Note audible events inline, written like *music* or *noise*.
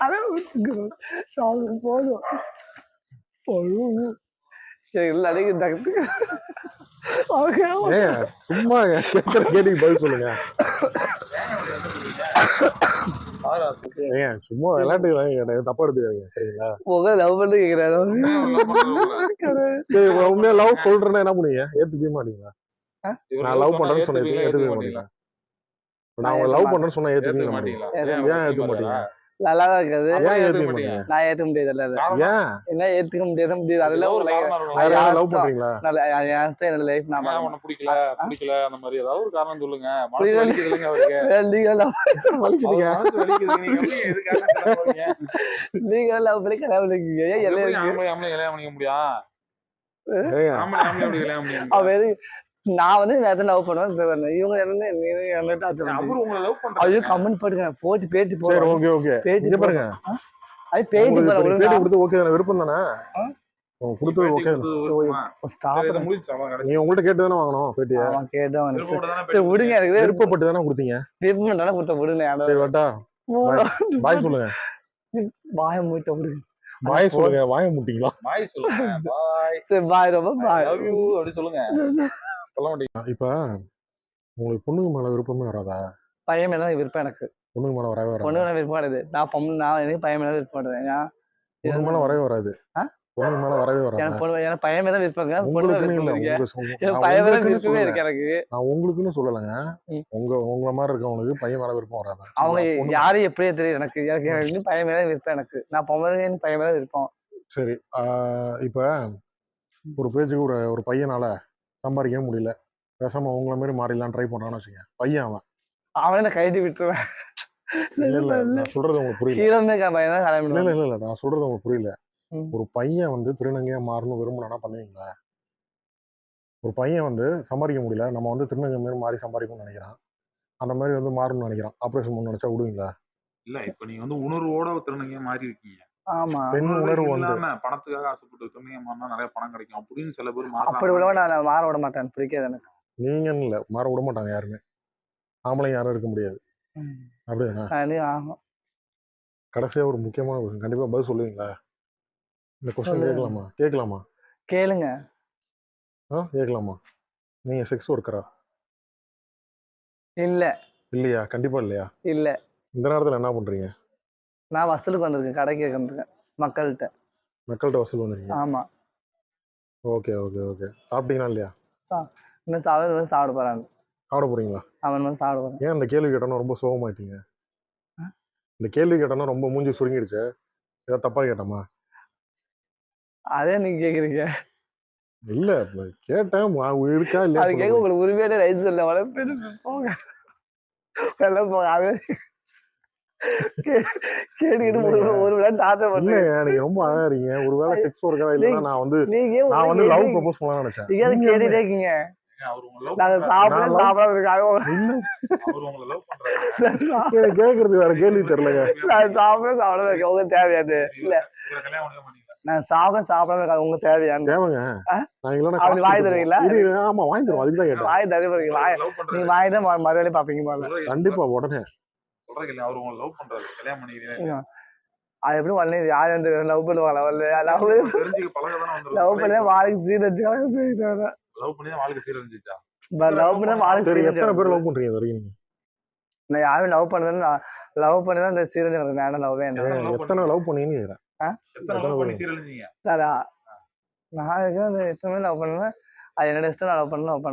அதான் போதும். சரி இல்லை அவங்க ஏங்க சும்மா கேள்விக்கு பதில் சொல்லுங்க ஏங்க சும்மா விளையாட்டுக்கு தப்பா எடுத்துக்காதீங்க சரிங்களா உங்க லவ் பண்ணி கேட்குறாரு சரி உண்மையா லவ் சொல்றேன்னா என்ன பண்ணுவீங்க ஏத்துக்கவே மாட்டீங்களா நான் லவ் பண்றேன்னு சொன்னேன் ஏத்துக்கவே மாட்டீங்களா நான் உங்களை லவ் பண்றேன்னு சொன்னா மாட்டீங்களா? ஏன் ஏத்துக்க மாட்டீங்க? நல்லா தான் இருக்காது. ஏன் ஏத்துக்க மாட்டீங்க? நான் ஏற்றுக்க முடியாது இல்லை ஏன்? என்ன ஏற்றுக்க முடியாது முடியாது. அதெல்லாம் உங்க life. வேற அது யாரும் லவ். பண்றீங்களா? நான் என் என்னோட லைஃப் நான். உனக்கு பிடிக்கல? பிடிக்கல அந்த மாதிரி ஏதாவது ஒரு காரணம் சொல்லுங்க. மனசு புரியல. வலிக்குதுல்லங்க அவருக்கு? *laughs* legal love- வலிக்குதுங்க அவர் மனசு வலிக்குது. நீங்க சொல்ல போறீங்க? legal love பண்ணி கல்யாணம் பண்ணிக்கோங்க. ஏன் எல்லை எப்படி இருக்கு? ஆம்பளை ஆம்பளை கல்யாணம் பண்ணிக்க முடியும் ஆம்பளை ஆம்பளை கல்யாணம் பண்ணிக்க முடியும்? நான் வந்து நேரத்தை லவ் பண்ணுவேன். இவங்க என்ன நீ என்ன டார்ச்சர் அவரு பண்ணுறீங்க? உங்களை லவ் ஐயோ பண்றாரு கமெண்ட் பண்ணுங்க போட்டு பேட்டி சரி போடுறோம் ஓகே ஓகே பேட்டி இங்க பாருங்க. அது பேட்டி நீ பேட்டி கொடுத்து ஓகே தானே? விருப்பம் தானே? கொடுத்தது ஓகே ஸ்டாப் நீங்க உங்கள்ட்ட கேட்டு தானே வாங்கணும் பேட்டிய? தானே சரி விடுங்க. எனக்கு விருப்பப்பட்டு தானே கொடுத்தீங்க? விருப்பம் கொடுத்த விடுங்க சரி வட்டா. பாய். சொல்லுங்க. வாய மூட்ட விடுங்க. பாய் சொல்லுங்க. வாய முட்டிங்களா? பாய் சொல்லுங்க. பாய் *laughs* சரி பாய் ரொம்ப பாய் லவ் யூ அப்படி சொல்லுங்க. சொல்ல மாட்டீங்க இப்ப உங்களுக்கு பொண்ணுங்க மேல விருப்பமே வராதா? பையன் மேல விருப்பம் எனக்கு. பொண்ணுங்க மேல வரவே வராது? பொண்ணு மேல விருப்பம் கிடையாது. நான் பொண்ணு நான் எனக்கு பையன் மேல விருப்பம் பண்றேன் ஏன் பொண்ணுங்க மேல வரவே வராது. ஆ? பொண்ணுங்க மேல வரவே வராது? எனக்கு பொண்ணு எனக்கு பையன் மேல விருப்பங்க பொண்ணு பையன் மேல விருப்பமே. இருக்கு எனக்கு. நான் உங்களுக்குன்னு சொல்லலைங்க. உங்க உங்கள மாதிரி இருக்கவங்களுக்கு பையன் மேல விருப்பம் வராது? அவங்க பொண்ணு- யாரும் எப்படியே தெரியும் எனக்கு. எனக்கு பையன் மேல விருப்பம் எனக்கு. நான் பொம்பளை பையன் மேல விருப்பம். சரி. இப்ப ஒரு பேச்சுக்கு ஒரு ஒரு பையனால சம்பாதிக்கவே முடியல. பேசாம உங்களை மாதிரி மாறிடலாம் ட்ரை பண்றான்னு வச்சுக்கோங்க. பையன் அவன். அவனை நான் கைது விட்டுருவேன். இல்ல இல்ல நான் சொல்றது உங்களுக்கு புரியல. இல்ல இல்ல இல்ல நான் சொல்றது உங்களுக்கு புரியல. ஒரு பையன் வந்து திருநங்கையா மாறணும் விரும்பினா பண்ணுவீங்களா? ஒரு பையன் வந்து சம்பாதிக்க முடியல நம்ம வந்து திருநங்கை மாதிரி மாறி சம்பாதிக்கணும்னு நினைக்கிறான். அந்த மாதிரி வந்து மாறணும்னு நினைக்கிறான். ஆப்ரேஷன் பண்ண நினைச்சா விடுவீங்களா? இல்ல இப்ப நீங்க வந்து உணர்வோட திருநங்கையா மாறி இருக்கீங்க. ஆமா. பெண் உணர்வு வந்து. இல்லாம பணத்துக்காக ஆசைப்பட்டு திருநங்கையா மாறினா நிறைய பணம் கிடைக்கும் அப்படின்னு சில பேர் அப்படி உள்ளவன் நான் மாற விட மாட்டேன். பிடிக்காது எனக்கு. நீங்கன்னு இல்ல மாற விட மாட்டாங்க யாருமே. ஆம்பளைங்க யாரும் இருக்க முடியாது. அப்படிதானே? அது ஆகும். கடைசியா ஒரு முக்கியமான கொஸ்டின் கண்டிப்பா பதில் சொல்லுவீங்களா? இந்த கொஸ்டின். கேட்கலாமா? கேட்கலாமா? கேளுங்க. ஆ கேட்கலாமா? நீங்க செக்ஸ் ஒர்க்கரா இல்ல. இல்லையா? கண்டிப்பா இல்லையா? இல்ல. இந்த நேரத்துல என்ன பண்றீங்க? நான் வசூலுக்கு வந்திருக்கேன் கடைக்கு வந்திருக்கேன் மக்கள்கிட்ட. மக்கள்கிட்ட வசூல் வந்துருக்கீங்க? ஆமா. Okay okay okay. சாப்பிட்டீங்களா இல்லையா? இன்னும் சாப்பிட சாப்பிட போறாங்க. சாப்பிட போறீங்களா? அவன் சாப்பிட போறான். ஏன் இந்த கேள்வி கேட்டோன்னா ரொம்ப சோகமாயிட்டீங்க? இந்த கேள்வி கேட்டோன்னா ரொம்ப மூஞ்சி சுருங்கிடுச்சு. ஏதாவது தப்பா கேட்டோமா? அதே நீங்க கேக்குறீங்க. இல்ல கேட்டேன். இருக்கா இல்லையா அது கேட்க. உங்களுக்கு உரிமையான ரைட்ஸ் இல்லை வளர்ப்பேன் போங்க. போங்க. அது ரொம்ப அழகா இருக்கீங்க. ஒருவேளை செக்ஸ் ஒர்க்கரா இல்லைன்னா நான் வந்து நான் வந்து லவ் கேட்டீங்க? ப்ரப்போஸ் பண்ணலாம்னு நினைச்சேன். கேட்டுட்டே இருக்கீங்க. அவர் உங்களை லவ் நாங்க சாப்பிட நான் love- சாப்பிடாம இருக்காங்க அவர் உங்களை லவ் பண்றாரு. எனக்கு கேட்கறது வேற கேள்வி தெரியலங்க. நான் சாப்பிட இருக்கேன் உங்களுக்கு தேவையாது இல்ல. நான் சாப்பிட சாப்பிடாம உங்களுக்கு தேவையான்னு தேவைங்க? நான் கொடுத்துருவோம். தருவீங்களா? ஆமா வாங்கி தருவோம். அதுக்கு தான் கேட்டேன் வாய் வாய் நீங்க வாய் தான் மறுபடியும் பாப்பீங்க கண்டிப்பா உடனே. இல்ல அவர் உங்களை லவ் பண்றாரு. கல்யாணம் பண்ணிக்கிறீங்க அது எப்படி வரல யார் வந்து லவ் பண்ணுவாங்க வரல லவ் தெரிஞ்சுக்க பழக தானே லவ் பண்ணி வாழ்க்கை சீர் வச்சுக்காங்க லவ் பண்ணி தான் வாழ்க்கை சீரழிஞ்சிச்சா? லவ் பண்ண வாழ்க்கை சரி சீர் எத்தனை பேர் லவ் பண்றீங்க இது வரைக்கும் நீங்க? நான் யாரும் லவ் பண்ணதுன்னு லவ் பண்ணி தான் இந்த சீரஞ்சு வேண்டாம் லவ் எத்தனை பண்ணீங்கன்னு எத்தனை லவ் பண்ணி சீரழிஞ்சீங்க? சாரா நான் எத்தனை லவ் பண்ணுவேன் அது என்னோட இஷ்டம் நான் லவ் பண்ண லவ்